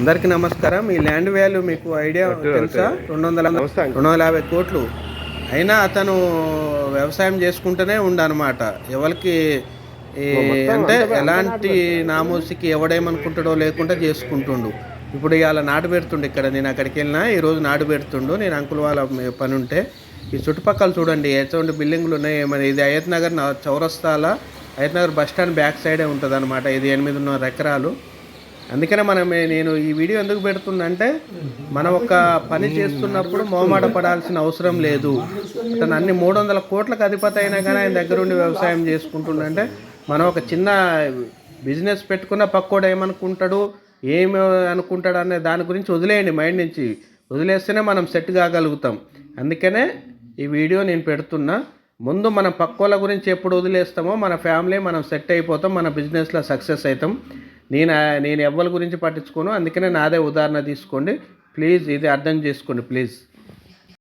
అందరికీ నమస్కారం. ఈ ల్యాండ్ వాల్యూ మీకు ఐడియా తెలుసా? రెండు వందల రెండు వందల యాభై కోట్లు. అయినా అతను వ్యవసాయం చేసుకుంటూనే ఉండనమాట ఎవరికి అంటే ఎలాంటి నామోసికి ఎవడేమనుకుంటాడో లేకుండా చేసుకుంటుండు. ఇప్పుడు ఇవాళ నాటు పెడుతుండు ఇక్కడ. నేను అక్కడికి వెళ్ళినా ఈరోజు నాటు పెడుతుండు. నేను అంకుల్ వాళ్ళ పని ఉంటే ఈ చుట్టుపక్కల చూడండి ఎటువంటి బిల్డింగ్లు ఉన్నాయి. మరి ఇది అయ్యత్ నగర్ నా- చౌరస్తాల Hayathnagar bus stand back సైడే ఉంటుంది అనమాట ఇది ఎనిమిదిన్నర ఎకరాలు. అందుకనే మనం నేను ఈ వీడియో ఎందుకు పెడుతుందంటే మనం ఒక పని చేస్తున్నప్పుడు మొహమాట పడాల్సిన అవసరం లేదు. అతను అన్ని మూడు వందల కోట్లకు అధిపతి అయినా కానీ ఆయన దగ్గరుండి వ్యవసాయం చేసుకుంటుండంటే మనం ఒక చిన్న బిజినెస్ పెట్టుకున్న పక్కోడు ఏమనుకుంటాడు ఏమి అనుకుంటాడు అనే దాని గురించి వదిలేయండి మైండ్ నుంచి. వదిలేస్తేనే మనం సెట్ కాగలుగుతాం. అందుకనే ఈ వీడియో నేను పెడుతున్నా. ముందు మనం పక్కోళ్ళ గురించి ఎప్పుడు వదిలేస్తామో మన ఫ్యామిలీ మనం సెట్ అయిపోతాం మన బిజినెస్లో సక్సెస్ అవుతాం. నేను నేను ఎవరి గురించి పట్టించుకోను. అందుకనే నాదే ఉదాహరణ తీసుకోండి. ప్లీజ్ ఇది అర్థం చేసుకోండి ప్లీజ్.